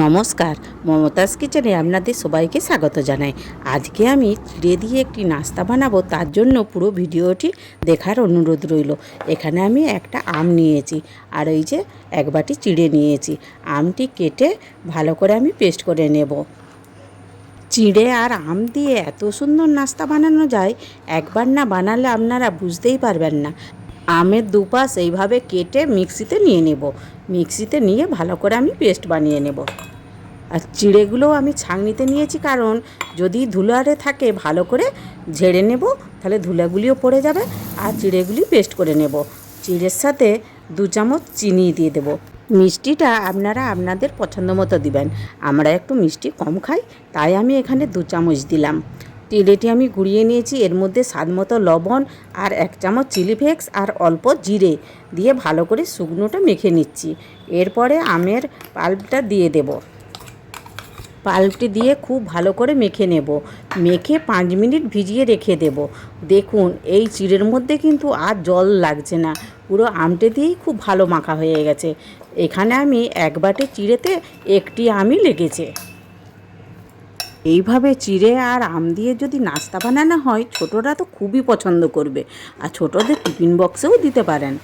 নমস্কার, মমতাজ কিচেনে আপনাদের সবাইকে স্বাগত জানাই। আজকে আমি চিড়ে দিয়ে একটি নাস্তা বানাবো, তার জন্য পুরো ভিডিওটি দেখার অনুরোধ রইল। এখানে আমি একটা আম নিয়েছি, আর ওই যে এক বাটি চিড়ে নিয়েছি। আমটি কেটে ভালো করে আমি পেস্ট করে নেব। চিড়ে আর আম দিয়ে এত সুন্দর নাস্তা বানানো যায়, একবার না বানালে আপনারা বুঝতেই পারবেন না। আমের দুপাশ এইভাবে কেটে মিক্সিতে নিয়ে নেব। মিক্সিতে নিয়ে ভালো করে আমি পেস্ট বানিয়ে নেব। আর চিড়েগুলো আমি ছাঁকনিতে নিয়েছি কারণ যদি ধুলারে থাকে ভালো করে ঝেড়ে নেব, তাহলে ধুলাগুলিও পড়ে যাবে আর চিড়েগুলি পেস্ট করে নেব। চিড়ের সাথে দু চামচ চিনি দিয়ে দেব। মিষ্টিটা আপনারা আপনাদের পছন্দ মতো দিবেন। আমরা একটু মিষ্টি কম খাই, তাই আমি এখানে দু চামচ দিলাম। চিড়েটি আমি গুঁড়িয়ে নিয়েছি। এর মধ্যে স্বাদ মতো লবণ আর এক চামচ চিলি ফ্লেক্স আর অল্প জিরে দিয়ে ভালো করে শুকনোটা মেখে নিচ্ছি। এরপরে আমের পাল্পটা দিয়ে দেব। পাল্পটি দিয়ে খুব ভালো করে মেখে নেব। মেখে পাঁচ মিনিট ভিজিয়ে রেখে দেব। দেখুন, এই চিড়ের মধ্যে কিন্তু আর জল লাগছে না। পুরো আমটে দিয়েই খুব ভালো মাখা হয়ে গেছে। এখানে আমি এক বাটি চিড়েতে একটি আমই লেগেছে। এইভাবে চিড়ে আর আম দিয়ে যদি নাস্তা বানানো হয়, ছোটরা তো খুবই পছন্দ করবে। আর ছোটদের টিফিন বক্সেও দিতে পারেন।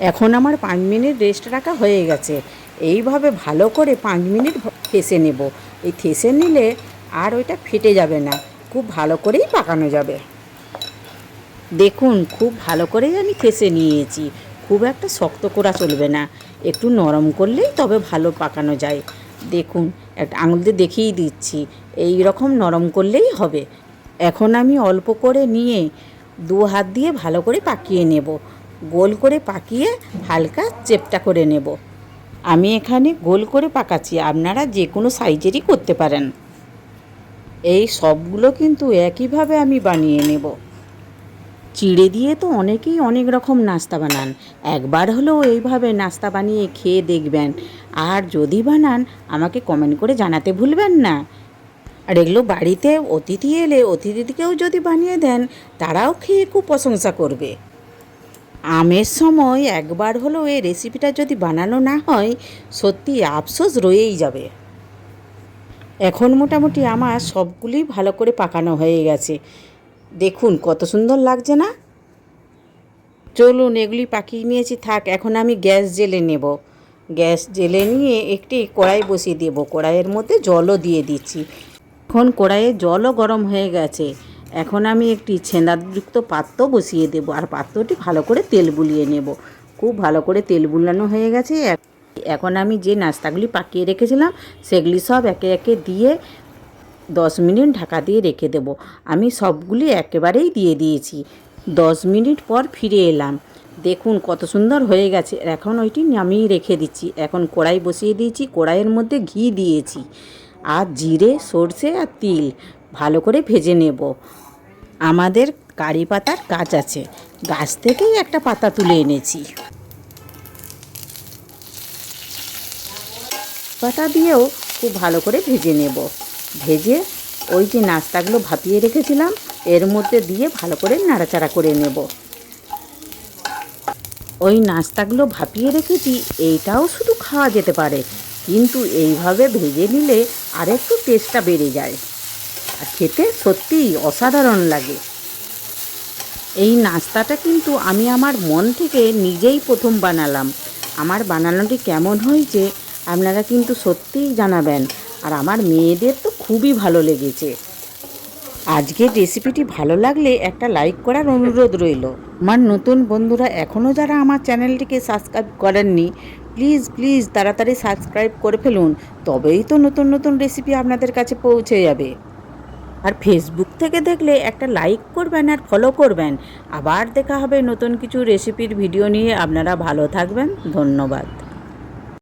এখন আমার পাঁচ মিনিট রেস্ট রাখা হয়ে গেছে। এইভাবে ভালো করে পাঁচ মিনিট থেসে নেব। এই থেসে নিলে আর ওইটা ফেটে যাবে না। খুব ভালো করেই পাকানো যাবে। দেখুন, খুব ভালো করেই আমি থেসে নিয়েছি। খুব একটা শক্ত করা চলবে না। একটু নরম করলেই তবে ভালো পাকানো যায়। দেখুন একটা আঙুল দিয়ে দেখিয়ে দিচ্ছি। এই রকম নরম করলেই হবে। এখন আমি অল্প করে নিয়ে দু হাত দিয়ে ভালো করে পাকিয়ে নেব। গোল করে পাকিয়ে হালকা চেপটা করে নেব। আমি এখানে গোল করে পাকাচ্ছি, আপনারা যে কোনো সাইজেরই করতে পারেন। এই সবগুলো কিন্তু একইভাবে আমি বানিয়ে নেব। চিড়ে দিয়ে তো অনেকেই অনেক রকম নাস্তা বানান। একবার হলেও এইভাবে নাস্তা বানিয়ে খেয়ে দেখবেন। আর যদি বানান, আমাকে কমেন্ট করে জানাতে ভুলবেন না। আর এগুলো বাড়িতে অতিথি এলে অতিথিকেও যদি বানিয়ে দেন, তারাও খেয়ে খুব প্রশংসা করবে। আমের সময় একবার হলেও এই রেসিপিটা যদি বানানো না হয়, সত্যি আফসোস রয়েই যাবে। এখন মোটামুটি আমার সবগুলি ভালো করে পাকানো হয়ে গেছে। দেখুন কত সুন্দর লাগছে না? চলুন এগুলি পাকিয়ে নিয়েছি, থাক, এখন আমি গ্যাস জেলে নেব। গ্যাস জেলে নিয়ে একটি কড়াই বসিয়ে দেবো, কড়াইয়ের মধ্যে জলও দিয়ে দিচ্ছি। এখন কড়াইয়ে জলও গরম হয়ে গেছে। এখন আমি একটি ছেঁদাযুক্ত পাত্র বসিয়ে দেবো, আর পাত্রটি ভালো করে তেল বুলিয়ে নেব। খুব ভালো করে তেল বুলানো হয়ে গেছে। এখন আমি যে নাস্তাগুলি পাকিয়ে রেখেছিলাম, সেগুলি সব একে একে দিয়ে দশ মিনিট ঢাকা দিয়ে রেখে দেবো। আমি সবগুলি একেবারেই দিয়ে দিয়েছি। দশ মিনিট পর ফিরে এলাম। দেখুন কত সুন্দর হয়ে গেছে। এখন ওইটি নামিয়ে রেখে দিচ্ছি। এখন কড়াই বসিয়ে দিয়েছি। কড়াইয়ের মধ্যে ঘি দিয়েছি। আর জিরে, সর্ষে আর তিল ভালো করে ভেজে নেব। আমাদের কারি পাতার গাছ আছে। গাছ থেকেই একটা পাতা তুলে এনেছি। পাতা দিয়েও খুব ভালো করে ভেজে নেব। ভেজে ওই যে নাস্তাগুলো ভাপিয়ে রেখেছিলাম, এর মধ্যে দিয়ে ভালো করে নাড়াচাড়া করে নেব। ওই নাস্তাগুলো ভাপিয়ে রেখেছি, এইটাও শুধু খাওয়া যেতে পারে, কিন্তু এইভাবে ভেজে নিলে আরেকটু টেস্টটা বেড়ে যায়। আর খেতে সত্যিই অসাধারণ লাগে। এই নাস্তাটা কিন্তু আমি আমার মন থেকে নিজেই প্রথম বানালাম। আমার বানানোটি কেমন হয়েছে আপনারা কিন্তু সত্যিই জানাবেন। আর আমার মেয়েদের তো খুবই ভালো লেগেছে। আজকের রেসিপিটি ভালো লাগলে একটা লাইক করার অনুরোধ রইল। আমার নতুন বন্ধুরা এখনও যারা আমার চ্যানেলটিকে সাবস্ক্রাইব করেননি প্লিজ প্লিজ তাড়াতাড়ি সাবস্ক্রাইব করে ফেলুন। তবেই তো নতুন নতুন রেসিপি আপনাদের কাছে পৌঁছে যাবে। আর ফেসবুক থেকে দেখলে একটা লাইক করবেন আর ফলো করবেন। আবার দেখা হবে নতুন কিছু রেসিপির ভিডিও নিয়ে। আপনারা ভালো থাকবেন। ধন্যবাদ।